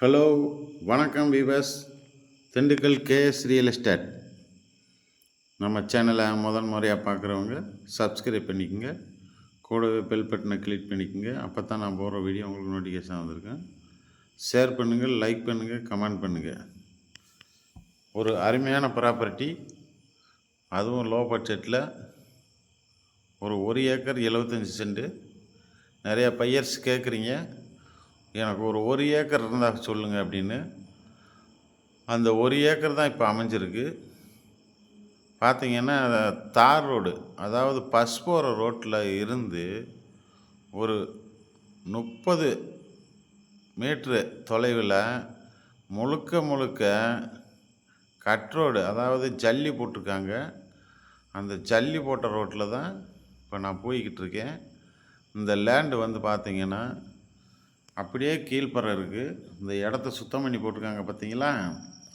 Hello வணக்கம் விவஸ் Dindigul KS real estate. நம்ம சேனலை முதன் முறையாக பார்க்குறவங்க சப்ஸ்கிரைப் பண்ணிக்கோங்க. கூடவே பெல் பட்டனை கிளிக் பண்ணிக்கோங்க. அப்போ தான் நான் போகிற வீடியோ உங்களுக்கு நோட்டிஃபிகேஷன் வந்திருக்கேன் ஷேர் பண்ணுங்கள் லைக் பண்ணுங்கள் கமெண்ட் பண்ணுங்கள் ஒரு அருமையான ப்ராப்பர்ட்டி அதுவும் லோ பட்ஜெட்டில் ஒரு ஒரு ஏக்கர் எழுபத்தஞ்சி சென்ட்டு நிறையா பையர்ஸ் கேட்குறீங்க எனக்கு ஒரு ஒரு ஏக்கர் இருந்தால் சொல்லுங்கள் அப்படின்னு. அந்த ஒரு ஏக்கர் தான் இப்போ அமைஞ்சிருக்கு. பார்த்தீங்கன்னா தார் ரோடு அதாவது பஸ் போகிற ரோட்டில் இருந்து ஒரு முப்பது மீட்ரு தொலைவில் முழுக்க முழுக்க கட் ரோடு அதாவது ஜல்லி போட்டிருக்காங்க. அந்த ஜல்லி போட்ட ரோட்டில் தான் இப்போ நான் போய்கிட்டு இருக்கேன். இந்த லேண்டு வந்து பார்த்திங்கன்னா அப்படியே கீழ்ப்பறை இருக்குது இந்த இடத்த சுத்தம் பண்ணி போட்டிருக்காங்க பார்த்தீங்களா?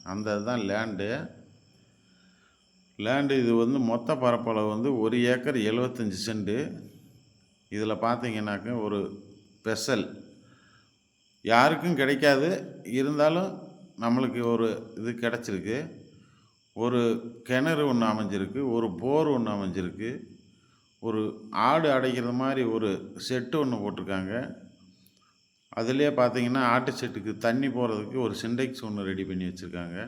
அந்த இதுதான் லேண்டு லேண்டு இது வந்து மொத்த பரப்பளவு வந்து ஒரு ஏக்கர் எழுபத்தஞ்சி செண்டு இதில் பார்த்தீங்கன்னாக்க ஒரு ஸ்பெஷல் யாருக்கும் கிடைக்காது. இருந்தாலும் நம்மளுக்கு ஒரு இது கிடச்சிருக்கு. ஒரு கிணறு ஒன்று அமைஞ்சிருக்கு. ஒரு போர் ஒன்று அமைஞ்சிருக்கு. ஒரு ஆடு அடைக்கிற மாதிரி ஒரு செட்டு ஒன்று போட்டிருக்காங்க. அதுலேயே பார்த்தீங்கன்னா ஆட்டு செட்டுக்கு தண்ணி போகிறதுக்கு ஒரு சிண்டெக்ஸ் ஒன்று ரெடி பண்ணி வச்சுருக்காங்க.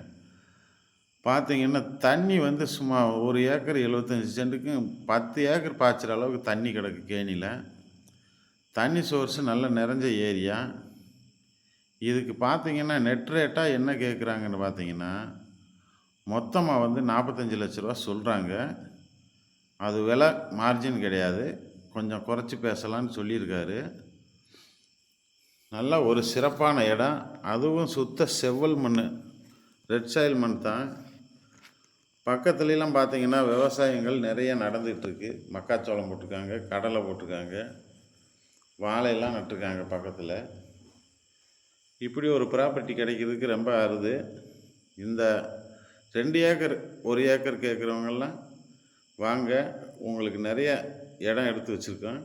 பார்த்தீங்கன்னா தண்ணி வந்து சும்மா ஒரு ஏக்கர் எழுபத்தஞ்சி சென்ட்டுக்கு பத்து ஏக்கர் பாய்ச்சிற அளவுக்கு தண்ணி கிடக்கு கேணியில். தண்ணி சோர்ஸு நல்லா நிறைஞ்ச ஏரியா. இதுக்கு பார்த்தீங்கன்னா நெட் ரேட்டாக என்ன கேட்குறாங்கன்னு பார்த்தீங்கன்னா மொத்தமாக வந்து நாற்பத்தஞ்சு லட்ச ரூபா சொல்கிறாங்க அது விலை மார்ஜின் கிடையாது. கொஞ்சம் குறைச்சி பேசலான்னு சொல்லியிருக்காரு. நல்ல ஒரு சிறப்பான இடம். அதுவும் சுத்த செவ்வல் மண் ரெட் சாயில் மண் தான். பக்கத்துலலாம் பார்த்தீங்கன்னா விவசாயங்கள் நிறைய நடந்துகிட்ருக்கு. மக்காச்சோளம் போட்டிருக்காங்க கடலை போட்டிருக்காங்க வாழையெல்லாம் நட்டிருக்காங்க பக்கத்தில். இப்படி ஒரு ப்ராப்பர்ட்டி கிடைக்கிறதுக்கு ரொம்ப அருது. இந்த ரெண்டு ஏக்கர் ஒரு ஏக்கர் கேட்குறவங்கெல்லாம் வாங்க உங்களுக்கு நிறைய இடம் எடுத்து வச்சுருக்கோம்.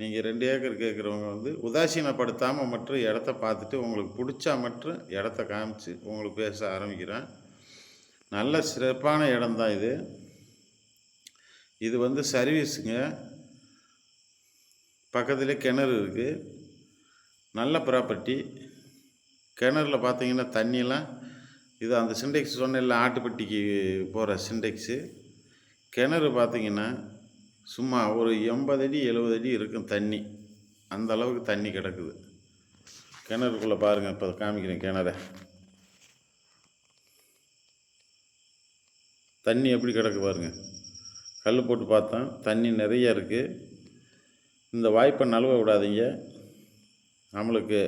நீங்கள் ரெண்டு ஏக்கர் கேட்குறவங்க வந்து உதாசீனப்படுத்தாமல் மட்டும் இடத்த பார்த்துட்டு உங்களுக்கு பிடிச்சா மட்டும் இடத்த காமிச்சு உங்களுக்கு பேச ஆரம்பிக்கிறேன். நல்ல சிறப்பான இடம்தான் இது. இது வந்து சர்வீஸுங்க. பக்கத்துலேயே கிணறு இருக்குது நல்ல ப்ராப்பர்ட்டி. கிணறுல பார்த்தீங்கன்னா தண்ணியெலாம் இது அந்த சிண்டெக்ஸ் சொன்ன ஆட்டுப்பட்டிக்கு போகிற சிண்டெக்ஸு. கிணறு பார்த்தீங்கன்னா சும்மா ஒரு எண்பது அடி எழுபது அடி இருக்கும் தண்ணி. அந்த அளவுக்கு தண்ணி கிடக்குது. கிணறுக்குள்ளே பாருங்கள் இப்போ காமிக்கிறேன் கிணற. தண்ணி எப்படி கிடக்கு பாருங்கள் கல் போட்டு பார்த்தோம் தண்ணி நிறைய இருக்குது இந்த வாய்ப்பை நழுவ விடாதீங்க. நம்மளுக்கு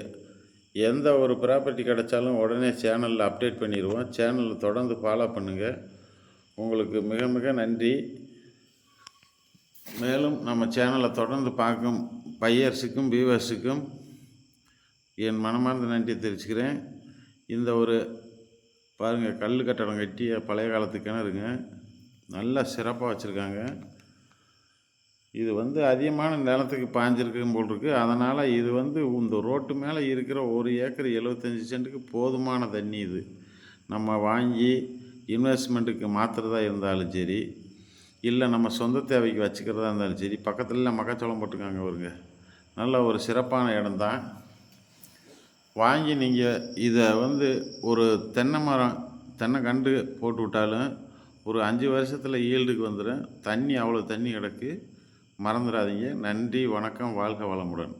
எந்த ஒரு ப்ராப்பர்ட்டி கிடைச்சாலும் உடனே சேனலில் அப்டேட் பண்ணிடுவோம். சேனலில் தொடர்ந்து ஃபாலோ பண்ணுங்கள் உங்களுக்கு மிக மிக நன்றி. மேலும் நம்ம சேனலை தொடர்ந்து பார்க்கும் பையர்ஸுக்கும் வியூவர்ஸுக்கும் என் மனமார்ந்த நன்றி தெரிவிச்சுக்கிறேன். இந்த ஒரு பாருங்கள் கல் கட்டடம் கட்டிய பழைய காலத்து கிணறுங்க. நல்லா சிறப்பாக வச்சுருக்காங்க. இது வந்து அதிகமான நிலத்துக்கு பாஞ்சிருக்கும் போல் இருக்குது அதனால் இது வந்து இந்த ரோட்டு மேலே இருக்கிற ஒரு ஏக்கர் எழுபத்தஞ்சி சென்ட்டுக்கு போதுமான தண்ணி இது. நம்ம வாங்கி இன்வெஸ்ட்மெண்ட்டுக்கு மாற்றுறதா இருந்தாலும் சரி இல்லை நம்ம சொந்த தேவைக்கு வச்சுக்கிறதா இருந்தாலும் சரி பக்கத்தில் மக்காச்சோளம் போட்டுக்காங்க வருங்க நல்ல ஒரு சிறப்பான இடம்தான் வாங்கி நீங்கள் இதை வந்து ஒரு தென்னை மரம் தென்னை கண்டு போட்டு விட்டாலும் ஒரு அஞ்சு வருஷத்தில் ஈல்டுக்கு வந்துடும் தண்ணி அவ்வளோ தண்ணி கிடக்கு. மறந்துடாதீங்க. நன்றி வணக்கம் வாழ்க வளமுடன்.